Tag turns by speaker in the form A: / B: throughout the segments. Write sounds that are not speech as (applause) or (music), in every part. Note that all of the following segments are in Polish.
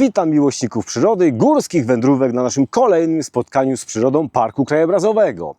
A: Witam miłośników przyrody górskich wędrówek na naszym kolejnym spotkaniu z przyrodą Parku Krajobrazowego.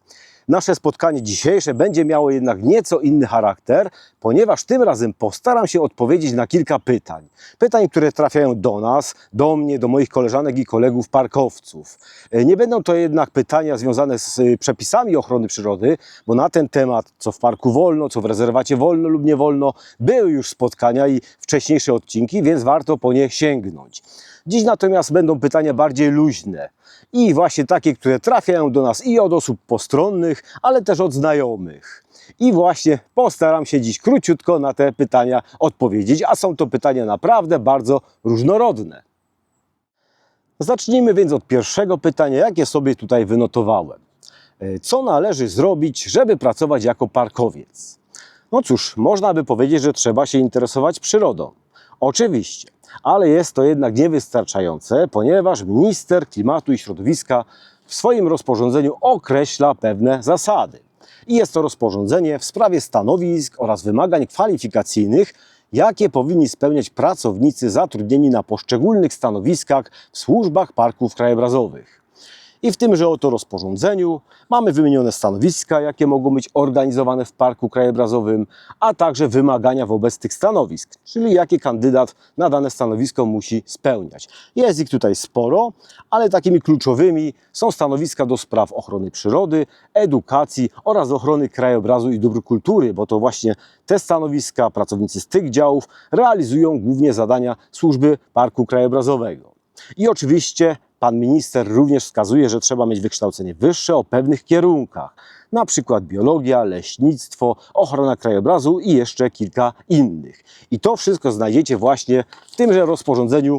A: Nasze spotkanie dzisiejsze będzie miało jednak nieco inny charakter, ponieważ tym razem postaram się odpowiedzieć na kilka pytań. Pytań, które trafiają do nas, do mnie, do moich koleżanek i kolegów parkowców. E, Nie będą to jednak pytania związane z y, przepisami ochrony przyrody, bo na ten temat, co w parku wolno, co w rezerwacie wolno lub nie wolno, były już spotkania i wcześniejsze odcinki, więc warto po nie sięgnąć. Dziś natomiast będą pytania bardziej luźne i właśnie takie, które trafiają do nas i od osób postronnych, ale też od znajomych. I właśnie postaram się dziś króciutko na te pytania odpowiedzieć, a są to pytania naprawdę bardzo różnorodne. Zacznijmy więc od pierwszego pytania, jakie sobie tutaj wynotowałem. E, Co należy zrobić, żeby pracować jako parkowiec? No cóż, można by powiedzieć, że trzeba się interesować przyrodą. Oczywiście, ale jest to jednak niewystarczające, ponieważ minister klimatu i środowiska w swoim rozporządzeniu określa pewne zasady. I jest to rozporządzenie w sprawie stanowisk oraz wymagań kwalifikacyjnych, jakie powinni spełniać pracownicy zatrudnieni na poszczególnych stanowiskach w służbach parków krajobrazowych. I w tymże oto rozporządzeniu mamy wymienione stanowiska, jakie mogą być organizowane w parku krajobrazowym, a także wymagania wobec tych stanowisk, czyli jakie kandydat na dane stanowisko musi spełniać. Jest ich tutaj sporo, ale takimi kluczowymi są stanowiska do spraw ochrony przyrody, edukacji oraz ochrony krajobrazu i dóbr kultury, bo to właśnie te stanowiska, pracownicy z tych działów realizują głównie zadania służby parku krajobrazowego. I oczywiście pan minister również wskazuje, że trzeba mieć wykształcenie wyższe o pewnych kierunkach, na przykład biologia, leśnictwo, ochrona krajobrazu i jeszcze kilka innych. I to wszystko znajdziecie właśnie w tymże rozporządzeniu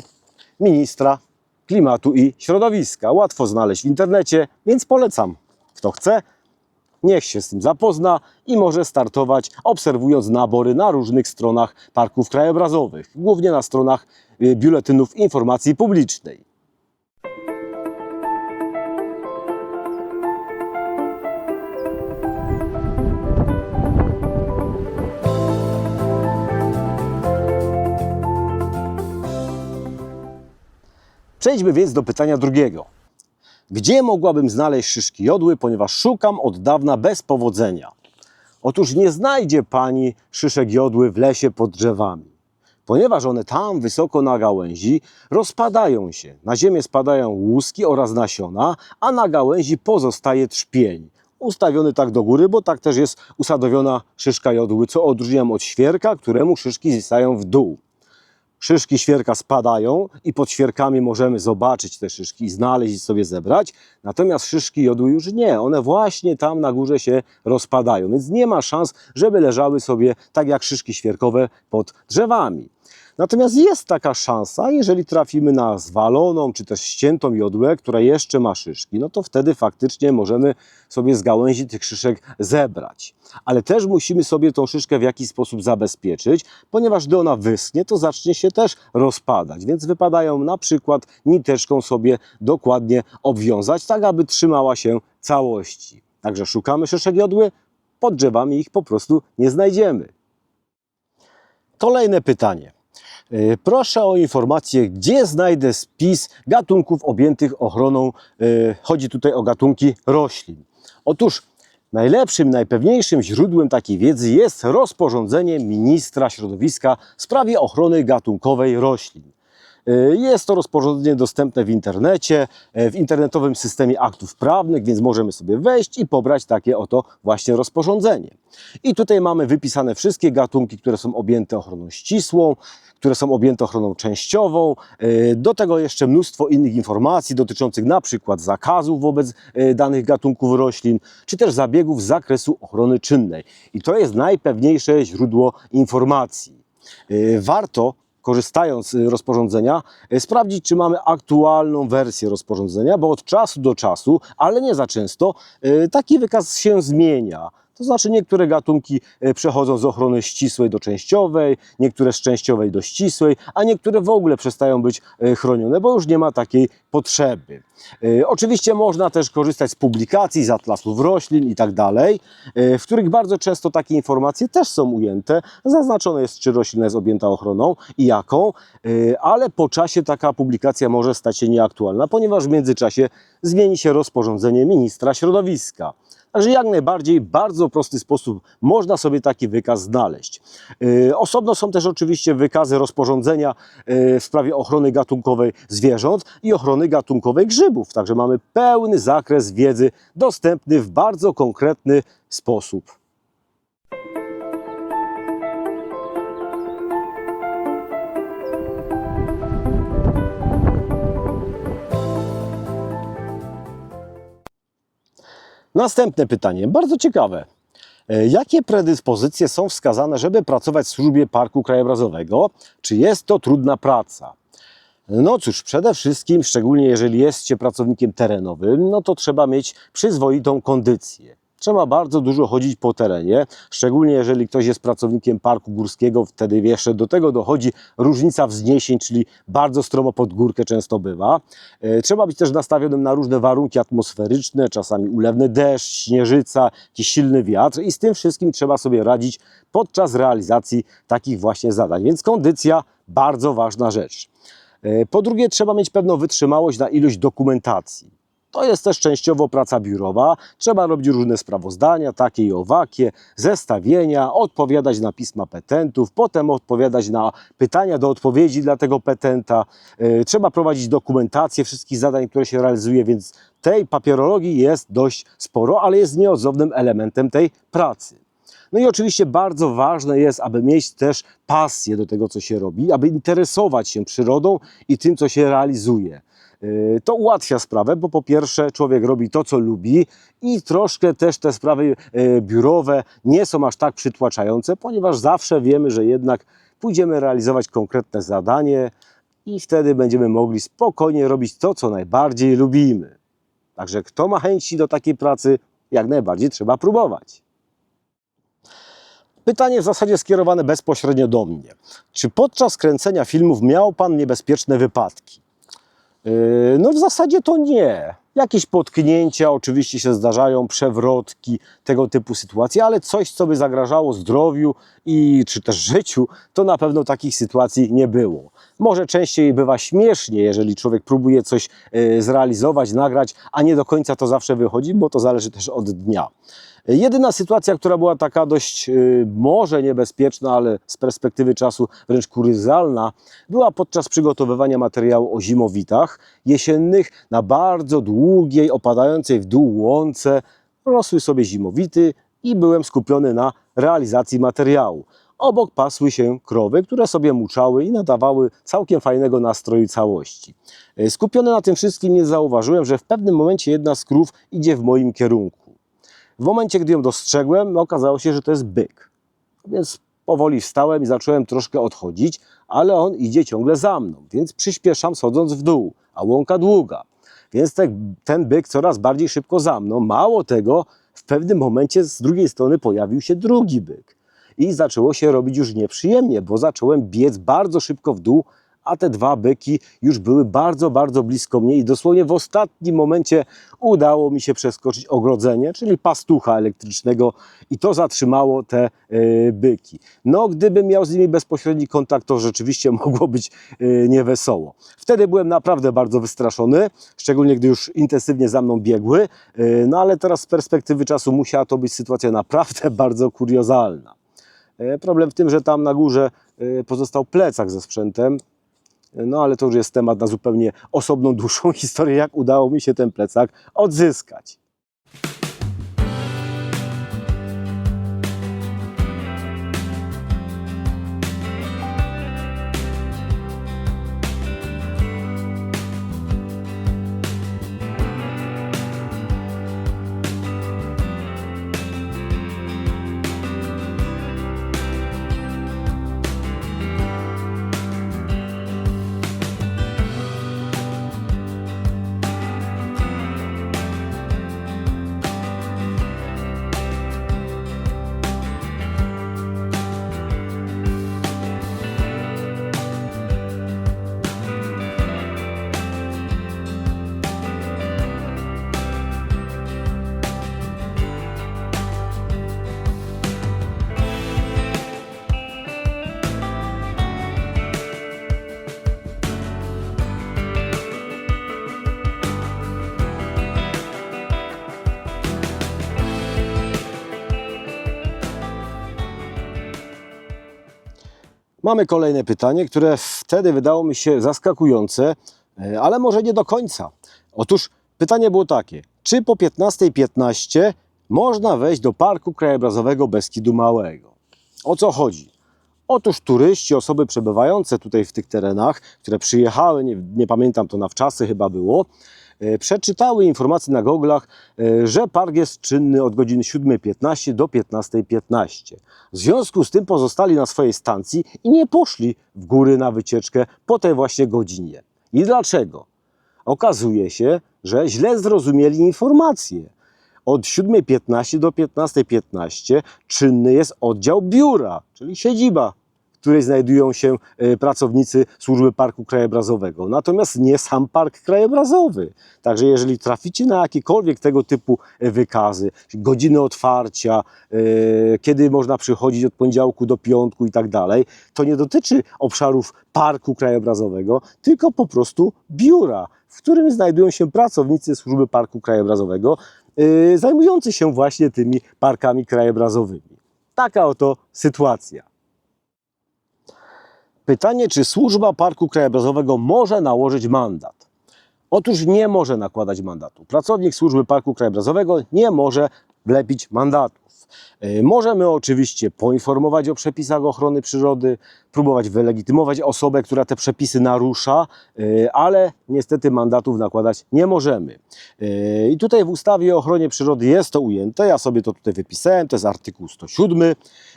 A: ministra klimatu i środowiska. Łatwo znaleźć w internecie, więc polecam. Kto chce, niech się z tym zapozna i może startować obserwując nabory na różnych stronach parków krajobrazowych, głównie na stronach y, biuletynów informacji publicznej. Przejdźmy więc do pytania drugiego. Gdzie mogłabym znaleźć szyszki jodły, ponieważ szukam od dawna bez powodzenia? Otóż nie znajdzie pani szyszek jodły w lesie pod drzewami, ponieważ one tam wysoko na gałęzi rozpadają się. Na ziemię spadają łuski oraz nasiona, a na gałęzi pozostaje trzpień. Ustawiony tak do góry, bo tak też jest usadowiona szyszka jodły, co odróżniam od świerka, któremu szyszki zwisają w dół szyszki świerka spadają i pod świerkami możemy zobaczyć te szyszki, znaleźć i sobie zebrać. Natomiast szyszki jodły już nie, one właśnie tam na górze się rozpadają, więc nie ma szans, żeby leżały sobie tak jak szyszki świerkowe pod drzewami. Natomiast jest taka szansa, jeżeli trafimy na zwaloną czy też ściętą jodłę, która jeszcze ma szyszki, no to wtedy faktycznie możemy sobie z gałęzi tych szyszek zebrać. Ale też musimy sobie tą szyszkę w jakiś sposób zabezpieczyć, ponieważ gdy ona wyschnie, to zacznie się też rozpadać. Więc wypadają na przykład niteczką sobie dokładnie obwiązać, tak aby trzymała się całości. Także szukamy szyszek jodły, pod drzewami ich po prostu nie znajdziemy. Kolejne pytanie. E, Proszę o informację, gdzie znajdę spis gatunków objętych ochroną. e, Chodzi tutaj o gatunki roślin. Otóż najlepszym, najpewniejszym źródłem takiej wiedzy jest rozporządzenie ministra środowiska w sprawie ochrony gatunkowej roślin. E, Jest to rozporządzenie dostępne w internecie, e, w internetowym systemie aktów prawnych, więc możemy sobie wejść i pobrać takie oto właśnie rozporządzenie. I tutaj mamy wypisane wszystkie gatunki, które są objęte ochroną ścisłą, które są objęte ochroną częściową. E, Do tego jeszcze mnóstwo innych informacji dotyczących na przykład zakazów wobec danych gatunków roślin, czy też zabiegów z zakresu ochrony czynnej. I to jest najpewniejsze źródło informacji. Warto korzystając z rozporządzenia, e, sprawdzić, czy mamy aktualną wersję rozporządzenia, bo od czasu do czasu, ale nie za często, e, taki wykaz się zmienia. To znaczy niektóre gatunki e, przechodzą z ochrony ścisłej do częściowej, niektóre z częściowej do ścisłej, a niektóre w ogóle przestają być e, chronione, bo już nie ma takiej potrzeby. E, Oczywiście można też korzystać z publikacji, z atlasów roślin i tak dalej, w których bardzo często takie informacje też są ujęte. Zaznaczone jest, czy roślina jest objęta ochroną i jaką, ale po czasie taka publikacja może stać się nieaktualna, ponieważ w międzyczasie zmieni się rozporządzenie ministra środowiska. Także jak najbardziej, bardzo prosty sposób można sobie taki wykaz znaleźć. Yy, Osobno są też oczywiście wykazy rozporządzenia yy, w sprawie ochrony gatunkowej zwierząt i ochrony gatunkowej grzybów. Także mamy pełny zakres wiedzy dostępny w bardzo konkretny sposób. Następne pytanie, bardzo ciekawe. E, Jakie predyspozycje są wskazane, żeby pracować w służbie parku krajobrazowego? Czy jest to trudna praca? No cóż, przede wszystkim, szczególnie jeżeli jest się pracownikiem terenowym, no to trzeba mieć przyzwoitą kondycję. Trzeba bardzo dużo chodzić po terenie, szczególnie jeżeli ktoś jest pracownikiem parku górskiego, wtedy jeszcze do tego dochodzi różnica wzniesień, czyli bardzo stromo pod górkę często bywa. E, Trzeba być też nastawionym na różne warunki atmosferyczne, czasami ulewny deszcz, śnieżyca, jakiś silny wiatr i z tym wszystkim trzeba sobie radzić podczas realizacji takich właśnie zadań. Więc kondycja bardzo ważna rzecz. E, Po drugie, trzeba mieć pewną wytrzymałość na ilość dokumentacji. To jest też częściowo praca biurowa. Trzeba robić różne sprawozdania, takie i owakie, zestawienia, odpowiadać na pisma petentów, potem odpowiadać na pytania do odpowiedzi dla tego petenta. E, Trzeba prowadzić dokumentację wszystkich zadań, które się realizuje, więc tej papierologii jest dość sporo, ale jest nieodzownym elementem tej pracy. No i oczywiście bardzo ważne jest, aby mieć też pasję do tego, co się robi, aby interesować się przyrodą i tym, co się realizuje. Yy, To ułatwia sprawę, bo po pierwsze człowiek robi to, co lubi i troszkę też te sprawy yy, biurowe nie są aż tak przytłaczające, ponieważ zawsze wiemy, że jednak pójdziemy realizować konkretne zadanie i wtedy będziemy mogli spokojnie robić to, co najbardziej lubimy. Także kto ma chęci do takiej pracy, jak najbardziej trzeba próbować. Pytanie w zasadzie skierowane bezpośrednio do mnie. Czy podczas kręcenia filmów miał Pan niebezpieczne wypadki? Yy, No w zasadzie to nie. Jakieś potknięcia oczywiście się zdarzają, przewrotki, tego typu sytuacje, ale coś, co by zagrażało zdrowiu i czy też życiu, to na pewno takich sytuacji nie było. Może częściej bywa śmiesznie, jeżeli człowiek próbuje coś yy, zrealizować, nagrać, a nie do końca to zawsze wychodzi, bo to zależy też od dnia. Jedyna sytuacja, która była taka dość yy, może niebezpieczna, ale z perspektywy czasu wręcz kuryzalna, była podczas przygotowywania materiału o zimowitach jesiennych na bardzo długiej, opadającej w dół łące. Rosły sobie zimowity i byłem skupiony na realizacji materiału. Obok pasły się krowy, które sobie muczały i nadawały całkiem fajnego nastroju całości. Yy, Skupiony na tym wszystkim nie zauważyłem, że w pewnym momencie jedna z krów idzie w moim kierunku. W momencie, gdy ją dostrzegłem, okazało się, że to jest byk. Więc powoli wstałem i zacząłem troszkę odchodzić, ale on idzie ciągle za mną, więc przyspieszam schodząc w dół, a łąka długa. Więc te, ten byk coraz bardziej szybko za mną. Mało tego, w pewnym momencie z drugiej strony pojawił się drugi byk. I zaczęło się robić już nieprzyjemnie, bo zacząłem biec bardzo szybko w dół, a te dwa byki już były bardzo, bardzo blisko mnie i dosłownie w ostatnim momencie udało mi się przeskoczyć ogrodzenie, czyli pastucha elektrycznego i to zatrzymało te e, byki. No, gdybym miał z nimi bezpośredni kontakt, to rzeczywiście (laughs) mogło być e, niewesoło. Wtedy byłem naprawdę bardzo wystraszony, szczególnie gdy już intensywnie za mną biegły, e, no ale teraz z perspektywy czasu musiała to być sytuacja naprawdę (laughs) bardzo kuriozalna. Problem w tym, że tam na górze pozostał plecak ze sprzętem, no ale to już jest temat na zupełnie osobną, (laughs) dłuższą historię, jak udało mi się ten plecak odzyskać. Mamy kolejne pytanie, które wtedy wydało mi się zaskakujące, e, ale może nie do końca. Otóż pytanie było takie: czy po 15.15 można wejść do Parku Krajobrazowego Beskidu Małego? O co chodzi? Otóż turyści, osoby przebywające tutaj w tych terenach, które przyjechały, nie, nie pamiętam to na wczasy chyba było, przeczytały informacje na goglach, e, że park jest czynny od godziny 7.15 do 15.15. W związku z tym pozostali na swojej stacji i nie poszli w góry na wycieczkę po tej właśnie godzinie. I dlaczego? Okazuje się, że źle zrozumieli informacje. Od 7.15 do 15.15 czynny jest oddział biura, czyli siedziba, której znajdują się e, pracownicy służby parku krajobrazowego. Natomiast nie sam park krajobrazowy. Także jeżeli traficie na jakiekolwiek tego typu e, wykazy, godziny otwarcia, e, kiedy można przychodzić od poniedziałku do piątku i tak dalej, to nie dotyczy obszarów parku krajobrazowego, tylko po prostu biura, w którym znajdują się pracownicy służby parku krajobrazowego, zajmujący się właśnie tymi parkami krajobrazowymi. Taka oto sytuacja. Pytanie, czy służba parku krajobrazowego może nałożyć mandat? Otóż nie może nakładać mandatu. Pracownik służby parku krajobrazowego nie może wlepić mandatów. Yy, Możemy oczywiście poinformować o przepisach ochrony przyrody, próbować wylegitymować osobę, która te przepisy narusza, yy, ale niestety mandatów nakładać nie możemy. Yy, I tutaj w ustawie o ochronie przyrody jest to ujęte. Ja sobie to tutaj wypisałem. To jest artykuł 107,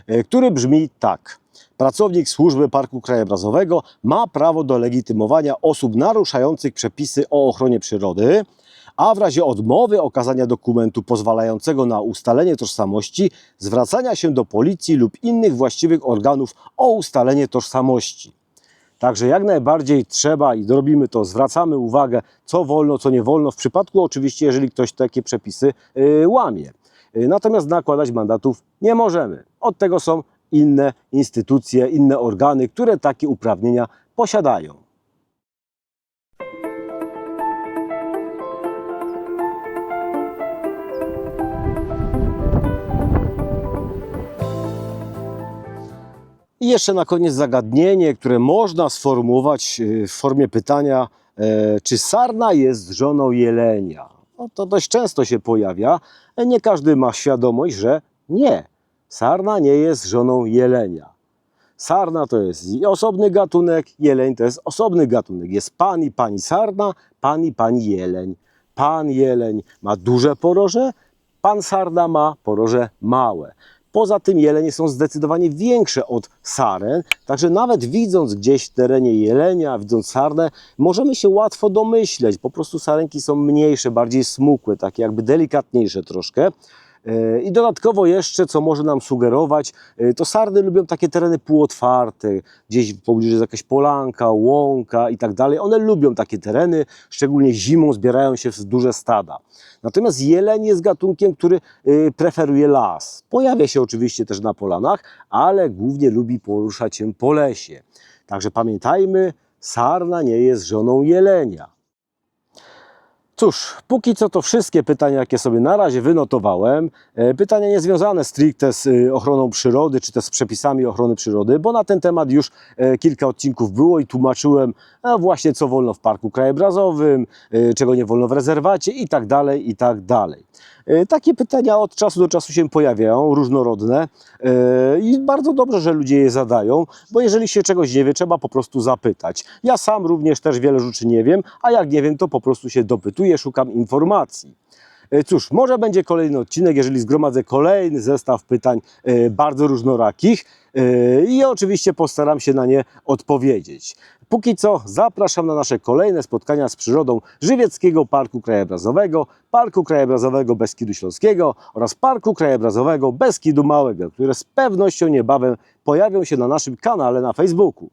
A: yy, który brzmi tak. Pracownik służby parku krajobrazowego ma prawo do legitymowania osób naruszających przepisy o ochronie przyrody, a w razie odmowy okazania dokumentu pozwalającego na ustalenie tożsamości, zwracania się do policji lub innych właściwych organów o ustalenie tożsamości. Także jak najbardziej trzeba i robimy to, zwracamy uwagę, co wolno, co nie wolno, w przypadku oczywiście, jeżeli ktoś takie przepisy yy, łamie. Yy, Natomiast nakładać mandatów nie możemy. Od tego są inne instytucje, inne organy, które takie uprawnienia posiadają. I jeszcze na koniec zagadnienie, które można sformułować y, w formie pytania, e, czy sarna jest żoną jelenia? No, to dość często się pojawia. E, Nie każdy ma świadomość, że nie. Sarna nie jest żoną jelenia. Sarna to jest osobny gatunek, jeleń to jest osobny gatunek. Jest pan i pani sarna, pan i pani jeleń. Pan jeleń ma duże poroże, pan sarna ma poroże małe. Poza tym jelenie są zdecydowanie większe od saren, także nawet widząc gdzieś w terenie jelenia, widząc sarnę, możemy się łatwo domyśleć. Po prostu sarenki są mniejsze, bardziej smukłe, takie jakby delikatniejsze troszkę. I dodatkowo jeszcze, co może nam sugerować, e, to sarny lubią takie tereny półotwarte, gdzieś w pobliżu jest jakaś polanka, łąka i tak dalej. One lubią takie tereny, szczególnie zimą zbierają się w duże stada. Natomiast jeleń jest gatunkiem, który e, preferuje las. Pojawia się oczywiście też na polanach, ale głównie lubi poruszać się po lesie. Także pamiętajmy, sarna nie jest żoną jelenia. Cóż, póki co to wszystkie pytania, jakie sobie na razie wynotowałem. E, Pytania niezwiązane stricte z y, ochroną przyrody, czy też z przepisami ochrony przyrody, bo na ten temat już e, kilka odcinków było i tłumaczyłem e, właśnie co wolno w parku krajobrazowym, e, czego nie wolno w rezerwacie i tak dalej, i tak dalej. E, Takie pytania od czasu do czasu się pojawiają, różnorodne e, i bardzo dobrze, że ludzie je zadają, bo jeżeli się czegoś nie wie, trzeba po prostu zapytać. Ja sam również też wiele rzeczy nie wiem, a jak nie wiem, to po prostu się dopytuję, szukam informacji. Cóż, może będzie kolejny odcinek, jeżeli zgromadzę kolejny zestaw pytań bardzo różnorakich i oczywiście postaram się na nie odpowiedzieć. Póki co zapraszam na nasze kolejne spotkania z przyrodą Żywieckiego Parku Krajobrazowego, Parku Krajobrazowego Beskidu Śląskiego oraz Parku Krajobrazowego Beskidu Małego, które z pewnością niebawem pojawią się na naszym kanale na Facebooku.